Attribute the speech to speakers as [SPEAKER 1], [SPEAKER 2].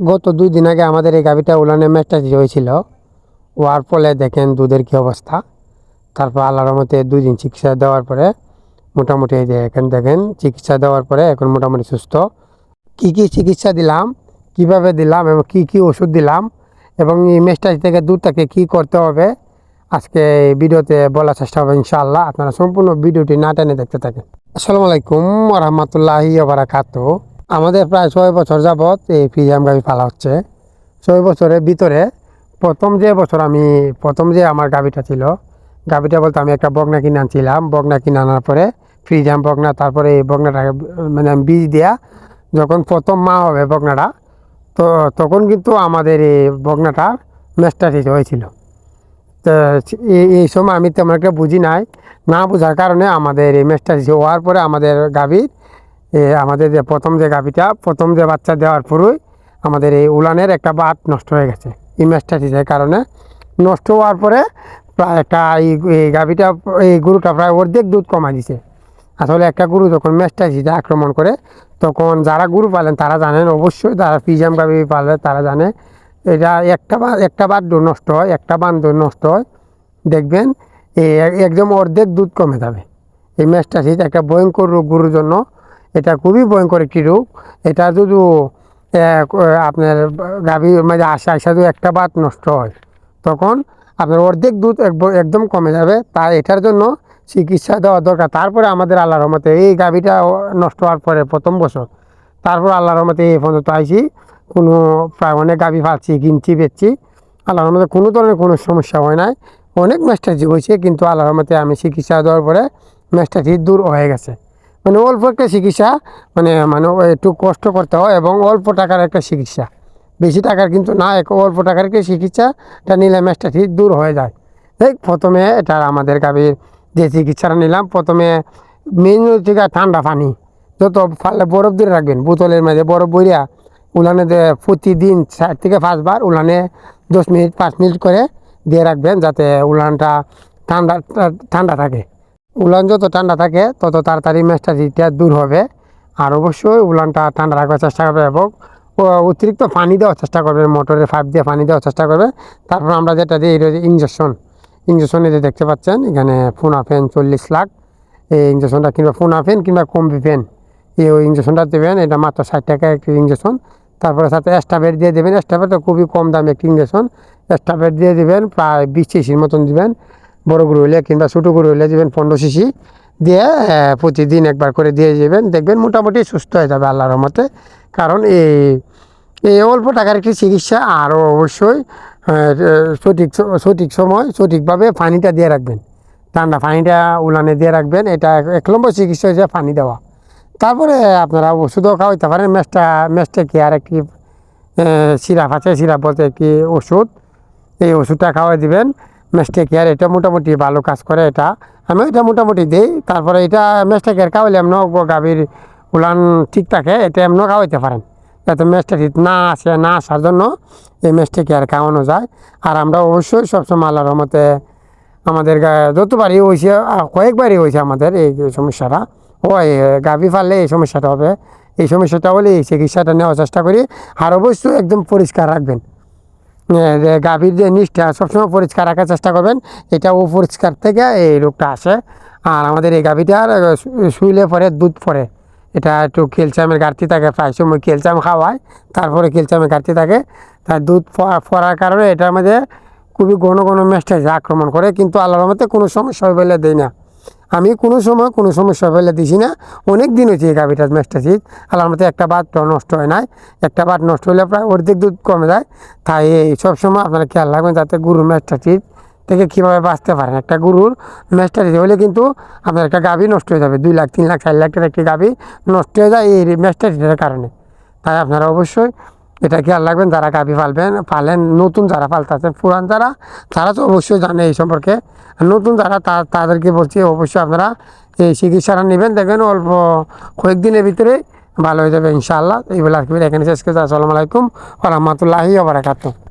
[SPEAKER 1] গত দুই দিন আগে আমাদের এই গাভিটা উলানে ম্যাচটা হয়েছিল হওয়ার ফলে দেখেন দুধের কী অবস্থা। তারপর আল্লাহর মতে দুই দিন চিকিৎসা দেওয়ার পরে মোটামুটি এই যে এখন দেখেন, চিকিৎসা দেওয়ার পরে এখন মোটামুটি সুস্থ। কি কি চিকিৎসা দিলাম, কীভাবে দিলাম এবং কি কি ওষুধ দিলাম এবং এই মেস্টাজ থেকে দুধটাকে কী করতে হবে, আজকে এই ভিডিওতে বলার চেষ্টা হবে ইনশাআল্লাহ। আপনারা সম্পূর্ণ ভিডিওটি না টেনে দেখতে থাকেন। আসসালামু আলাইকুম রহমতুল্লাহি বারাকাত আমাদের প্রায় ছয় বছর যাবৎ এই ফিজাম গাভি পালা হচ্ছে। ছয় বছরের ভিতরে প্রথম যে বছর আমি, প্রথম যে আমার গাভিটা ছিল, গাভিটা বলতে আমি একটা বগনা কিনে আনছিলাম। বগনা কিনে আনার পরে ফ্রিজাম বগনা, তারপরে এই বগনাটাকে মানে বীজ দেয়া যখন প্রথম মা হবে বগনাটা, তো তখন কিন্তু আমাদের এই বগনাটা মেস্টাটিস হয়েছিল। তো এই- সময় আমি তেমন একটা বুঝি নাই। না বোঝার কারণে আমাদের এই মেস্টাটিস হওয়ার পরে আমাদের গাভীর আমাদের যে প্রথম যে গাভীটা, প্রথম যে বাচ্চা দেওয়ার পরেই আমাদের এই উলানের একটা বাট নষ্ট হয়ে গেছে এই মেস্টাটিসের কারণে। নষ্ট হওয়ার পরে প্রায় একটা এই গাভীটা, এই গরুটা প্রায় অর্ধেক দুধ কমা দিছে। আসলে একটা গরু যখন মেস্টাইসিসে আক্রমণ করে, তখন যারা গরু পালেন তারা জানেন, অবশ্যই যারা পিজাম গাভি পালে তারা জানে, এটা একটা বা, একটা বাদ নষ্ট হয়, একটা বান্ধ নষ্ট হয়। দেখবেন এই একদম অর্ধেক দুধ কমে যাবে। এই মেস্টাইসিস একটা ভয়ঙ্কর রোগ গরুর জন্য এটা খুবই ভয়ঙ্কর একটি রোগ। এটা যদি এক, আপনার গাভী মানে আশা আশা যদি একটা বাত নষ্ট হয় তখন আপনার অর্ধেক দুধ একদম কমে যাবে। তাই এটার জন্য চিকিৎসা দেওয়া দরকার। তারপরে আমাদের আল্লাহর রহমতে এই গাভীটা নষ্ট হওয়ার পরে প্রথম বছর তারপর আল্লাহর রহমতে এই পর্যন্ত আইছি। কোনো প্রায় অনেক গাভী ফালছি কিনছি বেচছি। আল্লাহর রহমতে কোনো ধরনের কোনো সমস্যা হয় নাই। অনেক ম্যাস্টারজি হয়েছে কিন্তু আল্লাহর রহমতে আমি চিকিৎসা দেওয়ার পরে ম্যাস্টারজি দূর হয়ে গেছে। মানে অল্প একটা চিকিৎসা মানে মানে একটু কষ্ট করতে হয় এবং অল্প টাকার একটা চিকিৎসা। বেশি টাকার কিন্তু না, এক অল্প টাকার একটা চিকিৎসাটা নিলে ম্যাচটা ঠিক দূর হয়ে যায়। দেখ, প্রথমে এটা আমাদের গাভীর যে চিকিৎসাটা নিলাম, প্রথমে মেন থেকে ঠান্ডা পানি। যত ফালে বরফ দিয়ে রাখবেন, বোতলের মাঝে বরফ বইয়া উলানে প্রতিদিন চার থেকে পাঁচবার উলানে দশ মিনিট, পাঁচ মিনিট করে দিয়ে রাখবেন যাতে উলানটা ঠান্ডা ঠান্ডা থাকে। উলান যত ঠান্ডা থাকে, তত তাড়াতাড়ি ম্যাচটা দূর হবে। আর অবশ্যই উলানটা ঠান্ডা রাখার চেষ্টা করবে এবং অতিরিক্ত পানি দেওয়ার চেষ্টা করবে, মোটরের পাইপ দিয়ে পানি দেওয়ার চেষ্টা করবে। তারপর আমরা যেটা দিই, এটা ইঞ্জেকশন ইঞ্জেকশন এই যে দেখতে পাচ্ছেন, এখানে ফোনা ফ্যান চল্লিশ লাখ। এই ইঞ্জেকশনটা কিংবা ফোনা ফ্যান কিংবা কম্বি ফ্যান এই ওই ইঞ্জেকশনটা দেবেন। এটা মাত্র ষাট টাকা একটি ইঞ্জেকশন তারপরে সাথে এক্সট্রা দিয়ে দেবেন। এক্সট্রা তো খুবই কম দামে একটি ইঞ্জেকশন এক্সট্রা দিয়ে দেবেন, প্রায় বিশ সিসির মতন দিবেন। বড় গরু হইলে কিংবা ছোটো গরু হইলে দেবেন পনেরো শিশি দিয়ে প্রতিদিন একবার করে দিয়ে যাবেন। দেখবেন মোটামুটি সুস্থ হয়ে যাবে আল্লাহর রহমতে। কারণ এই এই অল্প টাকার একটি চিকিৎসা আরও অবশ্যই সঠিক সঠিক সময় সঠিকভাবে পানিটা দিয়ে রাখবেন। ঠান্ডা পানিটা উলানে দিয়ে রাখবেন। এটা এক- নম্বর চিকিৎসা হচ্ছে পানি দেওয়া। তারপরে আপনারা ওষুধও খাওয়াইতে পারেন। মেসটা মেসটা কি আর একটি সিরাপ আছে, সিরাপ বলতে একটি ওষুধ। এই ওষুধটা খাওয়াই দিবেন। মেস্টে কেয়ার এটা মোটামুটি ভালো কাজ করে এটা। আমি এটা মোটামুটি দিই, তারপরে এটা মেস্টে কেয়ার খাওয়াইলে এমন গাভীর উলান ঠিক থাকে, এটা এমনও খাওয়াইতে পারেন। যাতে মেস্টে ঠিক না আসে, না আসার জন্য এই কেয়ার খাওয়ানো যায়। আর আমরা অবশ্যই সবসময় আল্লাহর রহমতে আমাদের যতবারই হয়েছে কয়েকবারই হয়েছে আমাদের এই সমস্যাটা ওই গাভী ফাললে এই সমস্যাটা হবে। এই সমস্যাটা হলে এই চিকিৎসাটা নেওয়ার চেষ্টা করি, আর অবশ্যই একদম পরিষ্কার রাখবেন। গাভীর যে নিষ্ঠা সবসময় পরিষ্কার রাখার চেষ্টা করবেন, এটা অপরিষ্কার থেকে এই রোগটা আসে। আর আমাদের এই গাভীটার শুইলে পরে দুধ পড়ে এটা একটু ক্যালসিয়ামের ঘাটতি থাকে, প্রায় সময় ক্যালসিয়াম খাওয়ায় তারপরে ক্যালসিয়ামের ঘাটতি থাকে। তার দুধ পড়ার কারণে এটার মধ্যে খুবই ঘন ঘন মেস্টাইজ আক্রমণ করে, কিন্তু আল্লাহর মধ্যে কোনো সমস্যা বলে দেয় না। আমি কোনো সময় কোনো সমস্যা ফেলে দিছি না। অনেক দিন হয়েছে এই গাভিটার মেস্টাসিস আল্লাহর মধ্যে একটা বাদ নষ্ট হয় নাই। একটা বাদ নষ্ট হলে প্রায় অর্ধেক দুধ কমে যায়। তাই সবসময় আপনারা খেয়াল রাখবেন যাতে গরুর মেস্টাসিস থেকে কীভাবে বাঁচতে পারেন। একটা গরুর মেস্টাসিস হলে কিন্তু আপনার একটা গাভি নষ্ট হয়ে যাবে। দুই লাখ, তিন লাখ, চার লাখ টাকার একটি গাভি নষ্ট হয়ে যায় এই মেস্টাসিসের কারণে। তাই আপনারা অবশ্যই এটা খেয়াল রাখবেন, যারা গাভি পালবেন, পালেন, নতুন যারা পালতেছেন, পুরান যারা, তারা তো অবশ্যই জানে এই সম্পর্কে। নতুন যারা, তা- তাদেরকে বলছি, অবশ্যই আপনারা এই চিকিৎসাটা নেবেন। দেখবেন অল্প কয়েকদিনের ভিতরে ভালো হয়ে যাবে, ইনশাআল্লাহ। এই বলে আজকে এখানে শেষ করে আসসালামু আলাইকুম রহমতুল্লাহি ওবরাকাতু